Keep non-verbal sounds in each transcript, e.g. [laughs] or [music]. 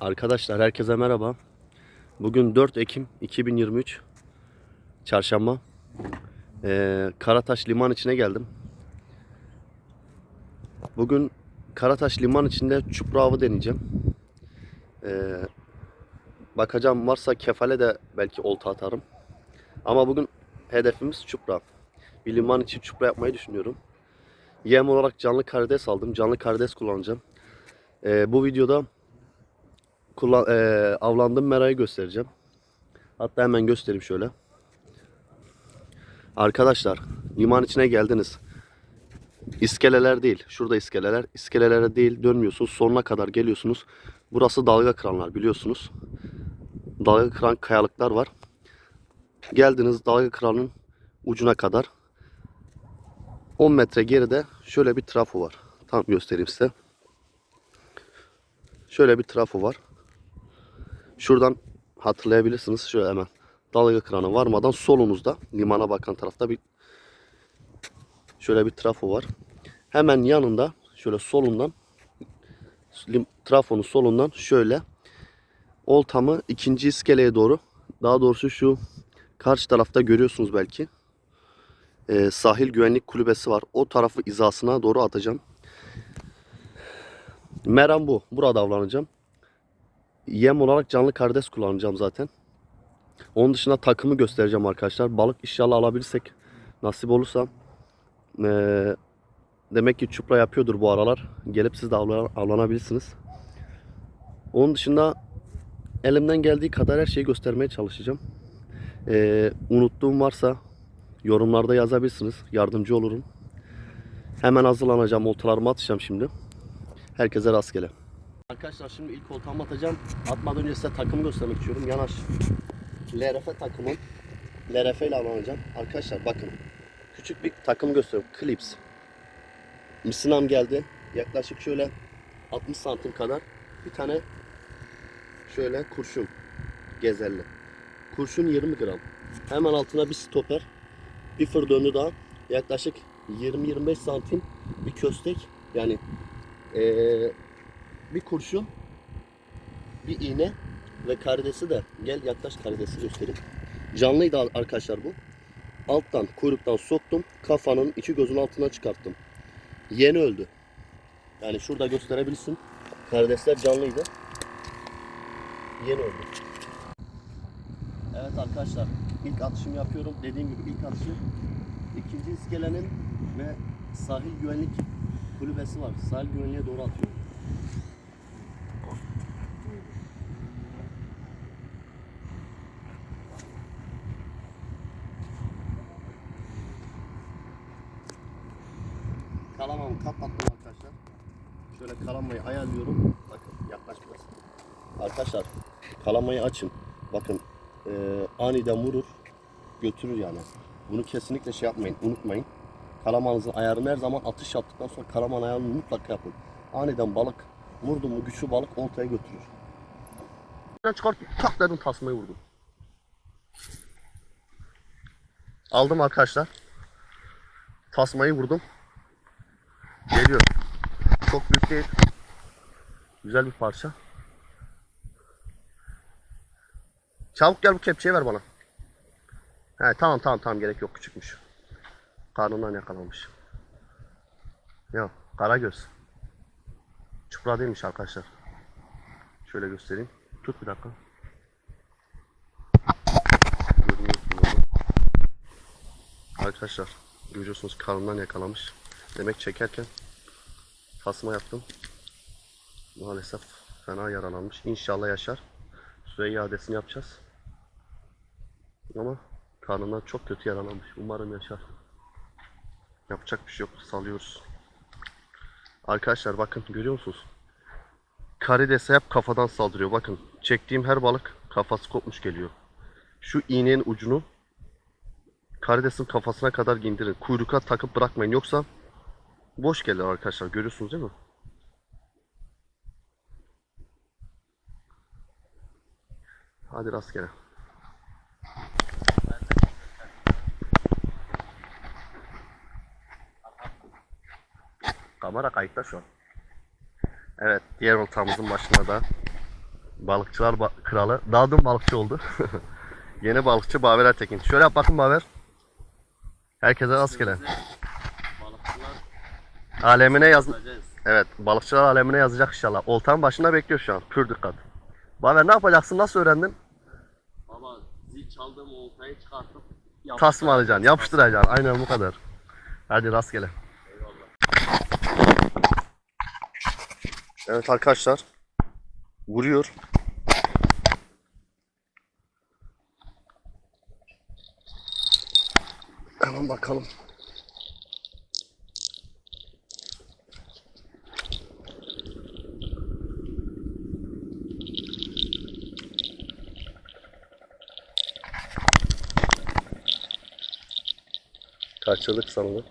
Arkadaşlar herkese merhaba. Bugün 4 Ekim 2023 Çarşamba. Ee, Karataş liman içine geldim. Bugün Karataş liman içinde çupra avı deneyeceğim. Ee, bakacağım varsa kefale de belki olta atarım. Ama bugün hedefimiz çupra. Bir liman içi çupra yapmayı düşünüyorum. Yem olarak canlı karides aldım. Canlı karides kullanacağım. Ee, bu videoda kullan, eee, avlandığım merayı göstereceğim. Hatta hemen göstereyim şöyle. Arkadaşlar liman içine geldiniz. İskeleler değil. Şurada iskeleler. İskelelere değil dönmüyorsunuz. Sonuna kadar geliyorsunuz. Burası dalga kıranlar biliyorsunuz. Dalga kıran kayalıklar var. Geldiniz dalga kıranın ucuna kadar. 10 metre geride şöyle bir trafo var. Tam göstereyim size. Şöyle bir trafo var. Şuradan hatırlayabilirsiniz. Şöyle hemen dalga kırana varmadan solunuzda limana bakan tarafta bir şöyle bir trafo var. Hemen yanında şöyle solundan trafonun solundan şöyle oltamı ikinci iskeleye doğru daha doğrusu şu karşı tarafta görüyorsunuz belki Ee, sahil güvenlik kulübesi var. O tarafı izasına doğru atacağım. Meram bu. Burada avlanacağım. Yem olarak canlı karides kullanacağım zaten. Onun dışında takımı göstereceğim arkadaşlar. Balık inşallah alabilirsek nasip olursa eee, demek ki çupra yapıyordur bu aralar. Gelip siz de avlan- avlanabilirsiniz. Onun dışında elimden geldiği kadar her şeyi göstermeye çalışacağım. Eee, unuttuğum varsa yorumlarda yazabilirsiniz. Yardımcı olurum. Hemen hazırlanacağım. Oltalarımı atacağım şimdi. Herkese rastgele. Arkadaşlar şimdi ilk oltamı atacağım. Atmadan önce size takımı göstermek istiyorum. Yanaş. LRF takımı. LRF ile avlanacağım. Arkadaşlar bakın. Küçük bir takım gösteriyorum. Clips. Misinam geldi. Yaklaşık şöyle 60 santim kadar. Bir tane şöyle kurşun. Gezerli. Kurşun 20 gram. Hemen altına bir stoper. Bir fır döndü daha. Yaklaşık 20-25 santim bir köstek. Yani eee bir kurşun, bir iğne ve karidesi de gel yaklaş karidesi göstereyim. Canlıydı arkadaşlar bu. Alttan kuyruktan soktum. Kafanın içi gözün altına çıkarttım. Yeni öldü. Yani şurada gösterebilirsin. Karidesler canlıydı. Yeni öldü. Evet arkadaşlar ilk atışımı yapıyorum. Dediğim gibi ilk atışım ikinci iskelenin ve sahil güvenlik kulübesi var. Sahil güvenliğe doğru atıyorum. Kalamamı kapattım arkadaşlar. Şöyle kalamayı ayarlıyorum. Bakın yaklaş biraz. Arkadaşlar kalamayı açın. Bakın eee, aniden vurur. Götürür yani. Bunu kesinlikle şey yapmayın. Unutmayın. Kalamanızın ayarını her zaman atış yaptıktan sonra kalaman ayarını mutlaka yapın. Aniden balık vurdu mu güçlü balık oltaya götürür. Ben çıkartıp tak dedim tasmayı vurdum. Aldım arkadaşlar. Tasmayı vurdum. Geliyor. Çok büyük değil. Güzel bir parça. Çabuk gel bu kepçeyi ver bana. He tamam tamam tamam gerek yok küçükmüş. Karnından yakalanmış. Ya karagöz. Çupra değilmiş arkadaşlar. Şöyle göstereyim. Tut bir dakika. Arkadaşlar görüyorsunuz karnından yakalamış. Demek çekerken tasma yaptım. Maalesef fena yaralanmış. İnşallah yaşar. Süre iadesini yapacağız. Ama karnından çok kötü yaralanmış. Umarım yaşar. Yapacak bir şey yok. Salıyoruz. Arkadaşlar bakın görüyor musunuz? Karidese hep kafadan saldırıyor. Bakın çektiğim her balık kafası kopmuş geliyor. Şu iğnenin ucunu karidesin kafasına kadar indirin. Kuyruka takıp bırakmayın. Yoksa boş gelir arkadaşlar. Görüyorsunuz değil mi? Hadi rastgele. Kamera kayıtta şu an. Evet, diğer oltamızın başına da Balıkçılar ba- kralı. Daha dün balıkçı oldu. [laughs] Yeni balıkçı Baver Ertekin. Şöyle yap bakın Baver. Herkese rastgele. Alemine yaz. Evet, balıkçılar alemine yazacak inşallah. Oltanın başında bekliyor şu an. Pür dikkat. Baver ne yapacaksın? Nasıl öğrendin? Baba zil çaldığım oltayı çıkartıp Tas mı alacaksın? Yapıştıracaksın. Aynen bu kadar. Hadi rastgele. Evet arkadaşlar. Vuruyor. Hemen bakalım. Kaçırdık sanırım.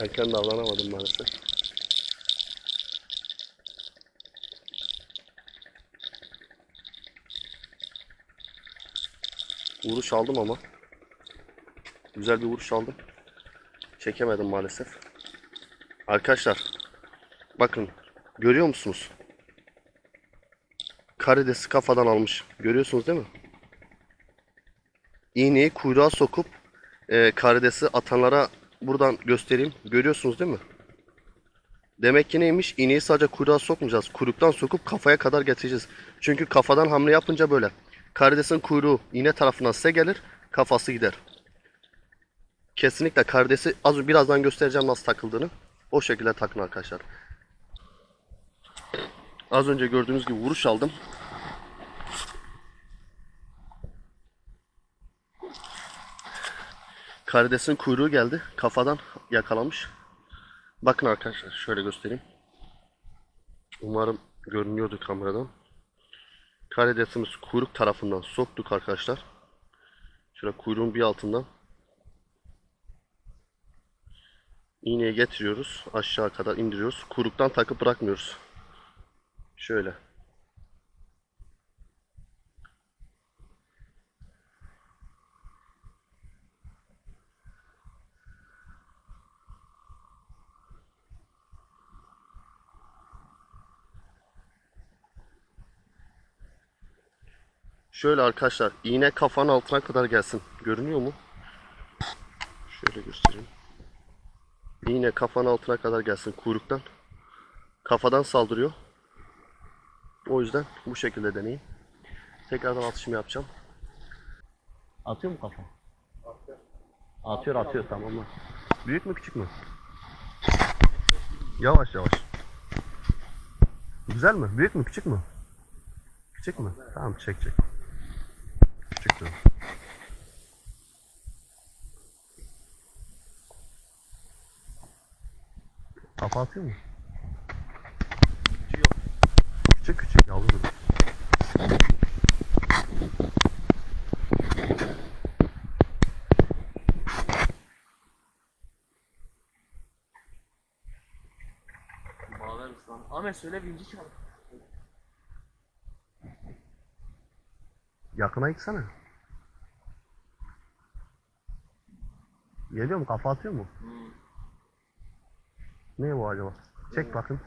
Erken davranamadım maalesef. Vuruş aldım ama. Güzel bir vuruş aldım. Çekemedim maalesef. Arkadaşlar bakın görüyor musunuz? Karidesi kafadan almış. Görüyorsunuz değil mi? İğneyi kuyruğa sokup e, karidesi atanlara buradan göstereyim. Görüyorsunuz değil mi? Demek ki neymiş? İğneyi sadece kuyruğa sokmayacağız. Kuyruktan sokup kafaya kadar getireceğiz. Çünkü kafadan hamle yapınca böyle. Karidesin kuyruğu iğne tarafından size gelir. Kafası gider. Kesinlikle karidesi az birazdan göstereceğim nasıl takıldığını. O şekilde takın arkadaşlar. Az önce gördüğünüz gibi vuruş aldım. Karidesin kuyruğu geldi. Kafadan yakalamış. Bakın arkadaşlar şöyle göstereyim. Umarım görünüyordu kameradan. Karidesimiz kuyruk tarafından soktuk arkadaşlar. Şöyle kuyruğun bir altından iğneye getiriyoruz. Aşağı kadar indiriyoruz. Kuyruktan takıp bırakmıyoruz. Şöyle. Şöyle arkadaşlar iğne kafanın altına kadar gelsin. Görünüyor mu? Şöyle göstereyim. İğne kafanın altına kadar gelsin kuyruktan. Kafadan saldırıyor. O yüzden bu şekilde deneyin. Tekrardan atışımı yapacağım. Atıyor mu kafa? Atıyor atıyor tamam mı? Büyük mü küçük mü? Yavaş yavaş. Güzel mi? Büyük mü küçük mü? Küçük mü? Tamam çek çek. Küçük de. Kafa atıyor mu? Küçük küçük yavrum. Bağlar ıslan. Ahmet söyle vinci çal. Yakına gitsene. Geliyor mu? Kafa atıyor mu? Ne bu acaba? Çek bakın.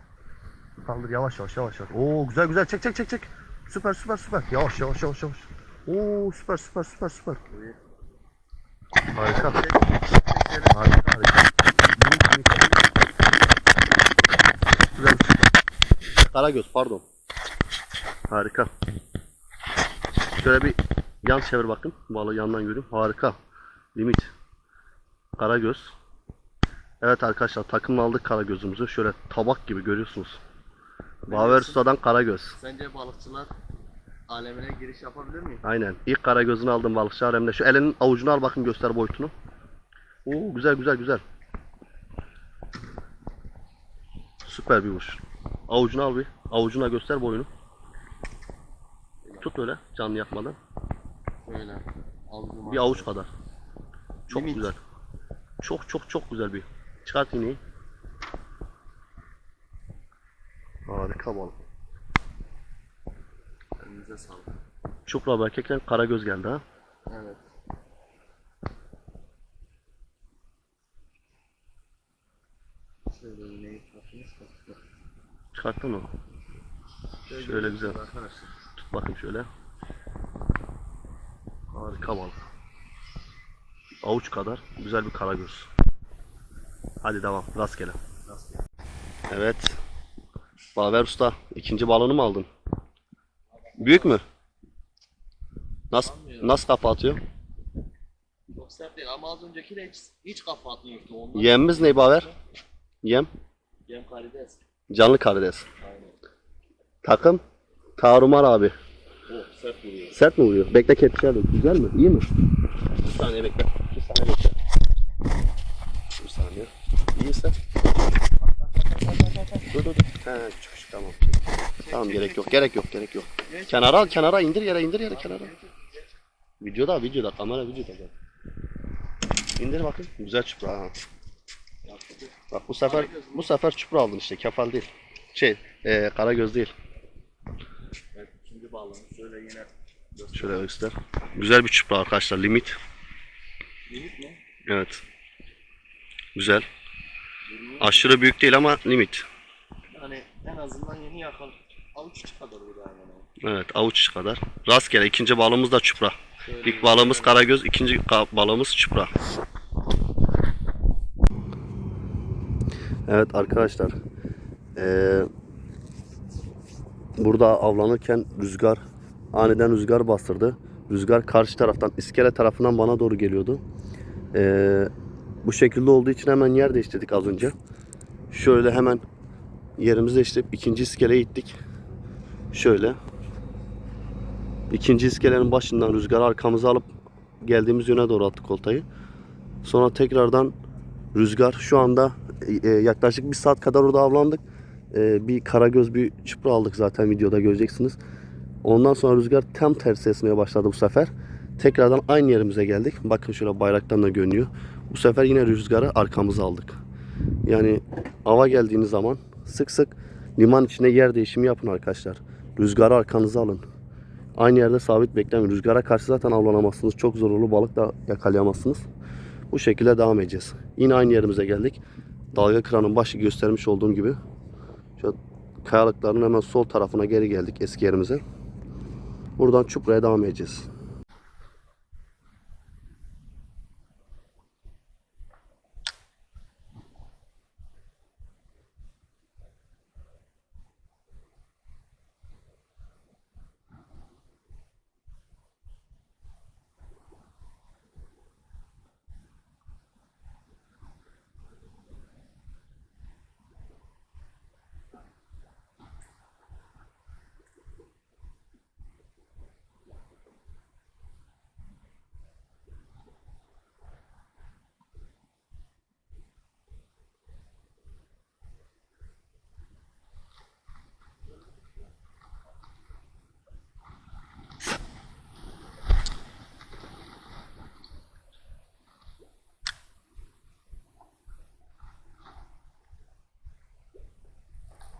Kaldır yavaş yavaş yavaş yavaş. Oo güzel güzel çek çek çek çek. Süper süper süper. Yavaş yavaş yavaş yavaş. Oo süper süper süper süper. Harika. Harika harika. Güzel. Karagöz pardon. Harika. Şöyle bir yan çevir bakın. Balığı yandan görüyorum. Harika. Limit. Karagöz. Evet arkadaşlar takımla aldık karagözümüzü. Şöyle tabak gibi görüyorsunuz. Baver Usta'dan karagöz. Sence balıkçılar alemine giriş yapabilir miyim? Aynen. İlk karagözünü aldım balıkçı alemde. Şu elinin avucunu al bakın göster boyutunu. Oo güzel güzel güzel. Süper bir vuruş. Avucunu al bir. Avucuna göster boyunu. Tut öyle canlı yapmadan. Böyle. Avucum Bir avuç kadar. Çok Limit. güzel. Çok çok çok güzel bir. Çıkart iğneyi. Harika balık. Elinize sağlık. Çupra erkekten karagöz geldi ha. Evet. Şöyle iğneyi takmış da. Çıkarttın mı? Şöyle güzel. Arkadaşlar. Tut bakayım şöyle. Harika balık. Avuç kadar güzel bir karagöz. Hadi devam. Rastgele. Rastgele. Evet. Baver Usta ikinci balığını mı aldın? Büyük mü? Nasıl nasıl kafa atıyor? Çok sert değil ama az önceki de hiç, hiç kafa atmıyordu ondan. Yemimiz ne Baver? Yem. Yem karides. Canlı karides. Aynen. Takım. Tarumar abi. Oh sert vuruyor. Sert mi vuruyor? Bekle kepçeye dök. Güzel mi? İyi mi? Bir saniye bekle. Bir saniye bekle. Bir saniye. İyiyse. Dur dur dur. He küçük tamam. Tamam gerek yok. Gerek yok. Gerek yok. Kenara al kenara indir yere indir yere kenara. Videoda videoda kamera videoda. İndir bakın. Güzel çupra ha. Bak bu sefer bu sefer çupra aldın işte kefal değil. Şey, e, karagöz değil. Evet, ikinci balığını şöyle yine Şöyle göster. Güzel bir çupra arkadaşlar. Limit. limit mi? Evet. Güzel. Aşırı büyük değil ama limit. En azından yeni yakal avuç içi kadar bu da hemen. Evet avuç içi kadar. Rastgele ikinci balığımız da çupra. Şöyle İlk balığımız karagöz, ikinci balığımız çupra. Evet arkadaşlar. Ee, burada avlanırken rüzgar aniden rüzgar bastırdı. Rüzgar karşı taraftan iskele tarafından bana doğru geliyordu. Ee, bu şekilde olduğu için hemen yer değiştirdik az önce. Şöyle hemen yerimizi değiştirip ikinci iskeleye gittik. Şöyle. İkinci iskelenin başından rüzgarı arkamıza alıp geldiğimiz yöne doğru attık oltayı. Sonra tekrardan rüzgar şu anda e, yaklaşık bir saat kadar orada avlandık. E, bir karagöz bir çupra aldık zaten videoda göreceksiniz. Ondan sonra rüzgar tam tersi esmeye başladı bu sefer. Tekrardan aynı yerimize geldik. Bakın şöyle bayraktan da görünüyor. Bu sefer yine rüzgarı arkamıza aldık. Yani ava geldiğiniz zaman sık sık liman içinde yer değişimi yapın arkadaşlar. Rüzgarı arkanıza alın. Aynı yerde sabit beklemeyin. Rüzgara karşı zaten avlanamazsınız. Çok zorlu balık da yakalayamazsınız. Bu şekilde devam edeceğiz. Yine aynı yerimize geldik. Dalga kıranın başı göstermiş olduğum gibi. Şu kayalıkların hemen sol tarafına geri geldik eski yerimize. Buradan çupraya devam edeceğiz.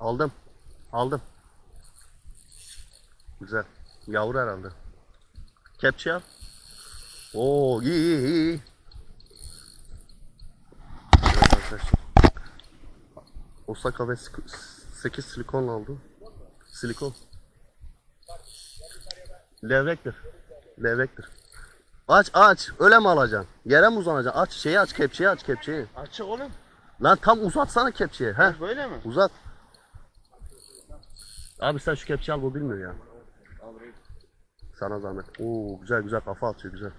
Aldım. Aldım. Güzel. Yavru herhalde. Kepçe al. Oo iyi iyi iyi. Evet arkadaşlar. Osaka ve 8 silikon aldım. Silikon. Levrektir. Levrektir. Aç aç. Öyle mi alacaksın? Yere mi uzanacaksın? Aç şeyi aç kepçeyi aç kepçeyi. Açık oğlum. Lan tam uzatsana kepçeyi. He. Böyle mi? Uzat. Abi sen şu kepçeyi al bu bilmiyor ya. Sana zahmet. Oo güzel güzel kafa atıyor güzel.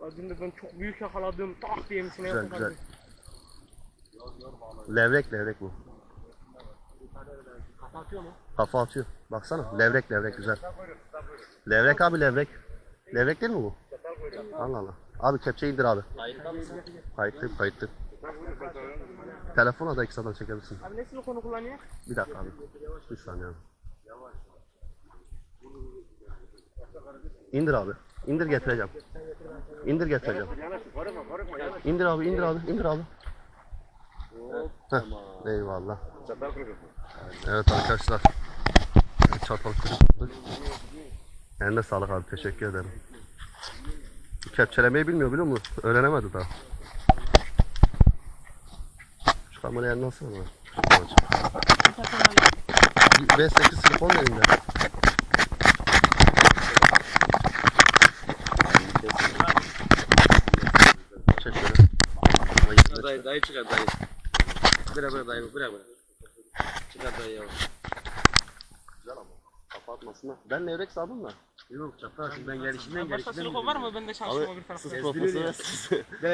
Az önce ben çok büyük yakaladım. Tak diye misine Güzel güzel. Levrek levrek bu. Kapatıyor mu? Kafa atıyor. Baksana levrek levrek güzel. Levrek abi levrek. Levrek değil mi bu? Allah Allah. Abi kepçeyi indir abi. Kayıtta mısın? Telefona da ekstradan çekebilirsin. Abi ne silikonu kullanıyor? Bir dakika abi. Bir saniye abi. İndir abi. İndir getireceğim. İndir getireceğim. İndir abi, indir abi, indir abi. Heh, eyvallah. Evet arkadaşlar. Çatal kırık. Eline sağlık abi, teşekkür ederim. Kepçelemeyi bilmiyor biliyor musun? Öğrenemedi daha. Tamam eline alsana bana. Bir takım alayım. V8 silikon elinde. Çek şöyle. Dayı, dayı çıkar dayı. Bırak bırak dayı, bırak bırak. Çıkar dayı ya. Güzel ama. Kafa atmasınlar. Ben levrek sardım da. Yok çapraz ben gelişimden Başka silikon var mı? Ben de şansıma bir tarafta. Siz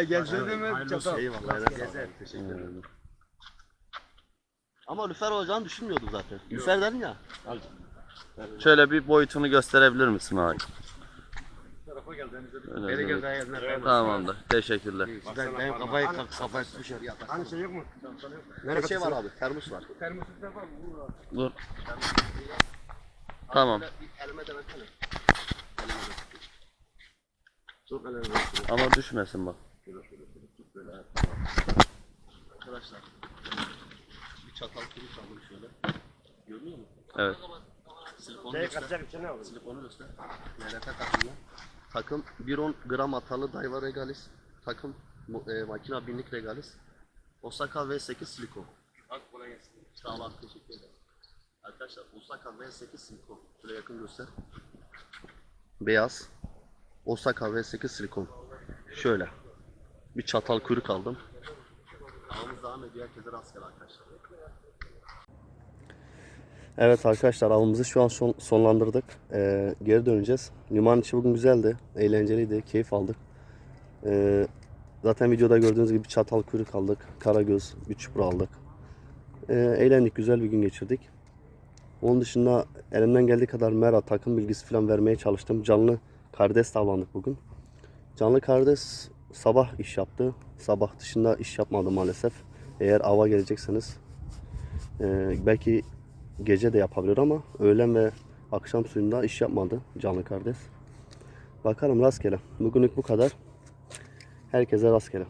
gelişimden mi çapraz? Eyvallah. Teşekkür ederim. Ama lüfer olacağını düşünmüyordum zaten. Lüfer dedin ya. Şöyle bir boyutunu gösterebilir misin abi? Tarafa gel denize. Beni evet. gel. Tamamdır. Teşekkürler. Ben, benim kafayı kafayı sıkışıyor. Hani şey yok mu? Nerede şey var abi? Termos var. Termosifler var mı? Dur. Tamam. Bir elime de versene. Ama düşmesin bak. Arkadaşlar. Çatal kuru çaldım şöyle. Görünüyor mu? Evet. Silikonu Neye göster. katacak içine alın. Silikonu göster. NRF takımla. Takım 1.10 gram atalı Daiwa Regalis. Takım e, makina binlik Regalis. Osaka V8 silikon. Bak kolay gelsin. Sağ olun teşekkür ederim. Arkadaşlar Osaka V8 silikon. Şöyle yakın göster. Beyaz. Osaka V8 silikon. Şöyle. Bir çatal kuyruk aldım. Avımız devam ediyor. Herkese rastgele arkadaşlar. Evet arkadaşlar avımızı şu an son- sonlandırdık. Ee, geri döneceğiz. Liman içi bugün güzeldi. Eğlenceliydi. Keyif aldık. Ee, zaten videoda gördüğünüz gibi çatal kuyruk aldık. Karagöz, bir çupur aldık. Ee, eğlendik. Güzel bir gün geçirdik. Onun dışında elimden geldiği kadar mera takım bilgisi falan vermeye çalıştım. Canlı kardeş avlandık bugün. Canlı kardeş sabah iş yaptı. Sabah dışında iş yapmadı maalesef. Eğer ava gelecekseniz e, belki gece de yapabilir ama öğlen ve akşam suyunda iş yapmadı canlı kardeş. Bakalım rastgele. Bugünlük bu kadar. Herkese rastgele.